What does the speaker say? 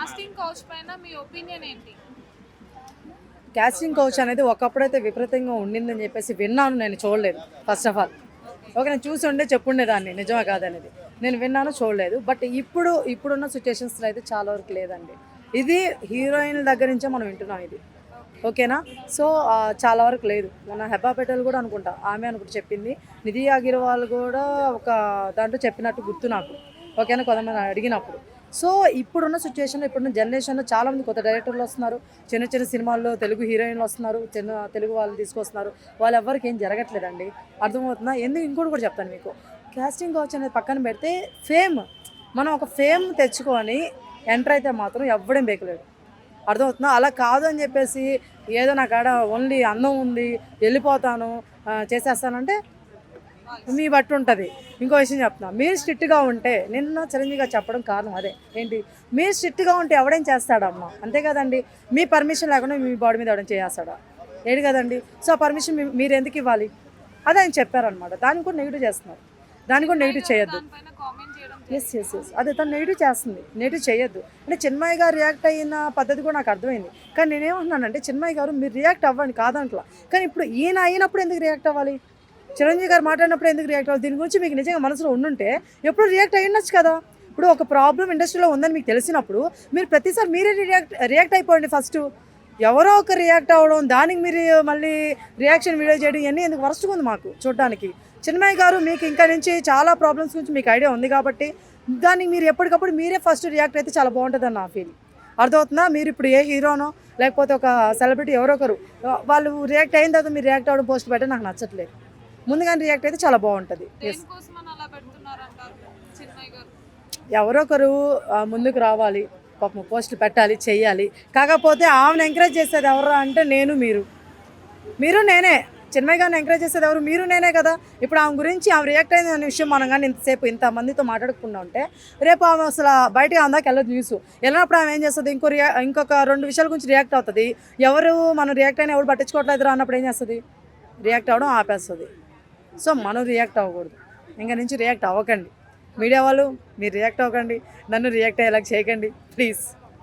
Casting couch పైన మీ opinion ఏంటి? క్యాస్టింగ్ కౌచ్ అనేది ఒకప్పుడైతే విపరీతంగా ఉండిందని చెప్పేసి విన్నాను నేను చూడలేదు ఫస్ట్ ఆఫ్ ఆల్ ఓకే నేను చూసి ఉండే చెప్పుండేదాన్ని నిజమే కాదనేది నేను విన్నాను చూడలేదు. బట్ ఇప్పుడు ఇప్పుడున్న సిచ్యుయేషన్స్లో అయితే చాలా వరకు లేదండి. ఇది హీరోయిన్ దగ్గర నుంచే మనం వింటున్నాం ఇది. ఓకేనా? సో చాలా వరకు లేదు. మన హెబ్బా పెటల్ కూడా అనుకుంటా ఆమె అనుకుంటూ చెప్పింది. నిధి అగిర్వాల్ కూడా ఒక దాంట్లో చెప్పినట్టు గుర్తు నాకు. ఓకేనా? కొంతమంది అడిగినప్పుడు. సో ఇప్పుడున్న సిచ్యువేషన్లో ఇప్పుడున్న జనరేషన్లో చాలామంది కొత్త డైరెక్టర్లు వస్తున్నారు. చిన్న చిన్న సినిమాల్లో తెలుగు హీరోయిన్లు వస్తున్నారు. చిన్న తెలుగు వాళ్ళు తీసుకొస్తున్నారు. వాళ్ళు ఎవరికి ఏం జరగట్లేదండి. అర్థమవుతుందా? ఎందుకు ఇంకోటి కూడా చెప్తాను మీకు. కాస్టింగ్ కావచ్చు అనేది పక్కన పెడితే ఫేమ్ మనం ఒక ఫేమ్ తెచ్చుకొని ఎంటర్ అయితే మాత్రం ఎవ్వడం బేకలేడు అర్థమవుతుందా? అలా కాదు అని చెప్పేసి ఏదో నా కాడ ఓన్లీ అందం ఉంది వెళ్ళిపోతాను చేసేస్తానంటే మీ బట్టి ఉంటుంది. ఇంకో విషయం చెప్తున్నా. మీరు స్ట్రిక్ట్గా ఉంటే నిన్న చిరంజీవిగా చెప్పడం కారణం అదే. ఏంటి? మీరు స్ట్రిక్ట్గా ఉంటే ఎవడేం చేస్తాడమ్మా? అంతే కదండి. మీ పర్మిషన్ లేకుండా మీ బాడీ మీద ఎవడైనా చేస్తాడా ఏడు కదండి? సో ఆ పర్మిషన్ మీరు ఎందుకు ఇవ్వాలి? అదే ఆయన చెప్పారనమాట దాన్ని కూడా నెగిటివ్ చేస్తున్నారు. దాన్ని కూడా నెగిటివ్ చేయొద్దు. ఎస్ ఎస్ ఎస్ అదే తను నెగిటివ్ చేస్తుంది. నెగిటివ్ చేయొద్దు. అంటే చిన్మయ్య గారు రియాక్ట్ అయిన పద్ధతి కూడా నాకు అర్థమైంది. కానీ నేనేమంటున్నానంటే చిన్మయ్య గారు మీరు రియాక్ట్ అవ్వండి కాదంట్లా కానీ ఇప్పుడు ఈయన అయినప్పుడు ఎందుకు రియాక్ట్ అవ్వాలి? చిరంజీవి గారు మాట్లాడినప్పుడు ఎందుకు రియాక్ట్ అవ్వాలి? దీని గురించి మీకు నిజంగా మనసులో ఉండుంటే ఎప్పుడు రియాక్ట్ అయ్యుండొచ్చు కదా. ఇప్పుడు ఒక ప్రాబ్లం ఇండస్ట్రీలో ఉందని మీకు తెలిసినప్పుడు మీరు ప్రతిసారి మీరే రియాక్ట్ రియాక్ట్ అయిపోండి ఫస్ట్ ఎవరో ఒక రియాక్ట్ అవ్వడం దానికి మీరు మళ్ళీ రియాక్షన్ వీడియో చేయడం ఇవన్నీ ఎందుకు వరస్ట్గా ఉంది మాకు చూడడానికి. చిన్మయ్య గారు మీకు ఇంకా నుంచి చాలా ప్రాబ్లమ్స్ గురించి మీకు ఐడియా ఉంది కాబట్టి దానికి మీరు ఎప్పటికప్పుడు మీరే ఫస్ట్ రియాక్ట్ అయితే చాలా బాగుంటుందని నా ఫీల్ అర్థమవుతుందా? మీరు ఇప్పుడు ఏ హీరోనో లేకపోతే ఒక సెలబ్రిటీ ఎవరో ఒకరు వాళ్ళు రియాక్ట్ అయిన తర్వాత మీరు రియాక్ట్ అవ్వడం పోస్ట్ పెట్టడం నాకు నచ్చట్లేదు. ముందుగానే రియాక్ట్ అయితే చాలా బాగుంటుంది. ఎస్ దేనికోసం అని అలా పెడుతున్నారు అంటారు చిన్మయ్య గారు? ఎవరో ఒకరు ఆ, ముందుకు రావాలి పాపం పోస్టులు పెట్టాలి చెయ్యాలి కాకపోతే ఆమెను ఎంకరేజ్ చేసేది ఎవరు అంటే నేను మీరు. మీరు నేనే. చిన్మయ్య గారిని ఎంకరేజ్ చేసేది ఎవరు? మీరు నేనే కదా. ఇప్పుడు ఆమె గురించి ఆమె రియాక్ట్ అయిన విషయం మనం కానీ ఇంతసేపు ఇంతమందితో మాట్లాడకుండా ఉంటే రేపు ఆమె అసలు బయటకు అందాక వెళ్ళదు న్యూస్ వెళ్ళినప్పుడు ఆమె ఏం చేస్తుంది? ఇంకో రియా ఇంకొక రెండు విషయాల గురించి రియాక్ట్ అవుతుంది. ఎవరు మనం రియాక్ట్ అయినా ఎవరు పట్టించుకోవట్లేదు అన్నప్పుడు ఏం చేస్తుంది? రియాక్ట్ అవ్వడం ఆపేస్తుంది. సో మనం రియాక్ట్ అవ్వకూడదు. ఇంకా నుంచి రియాక్ట్ అవ్వకండి. మీడియా వాళ్ళు మీరు రియాక్ట్ అవ్వకండి. నన్ను రియాక్ట్ అయ్యేలాగా చేయకండి. ప్లీజ్.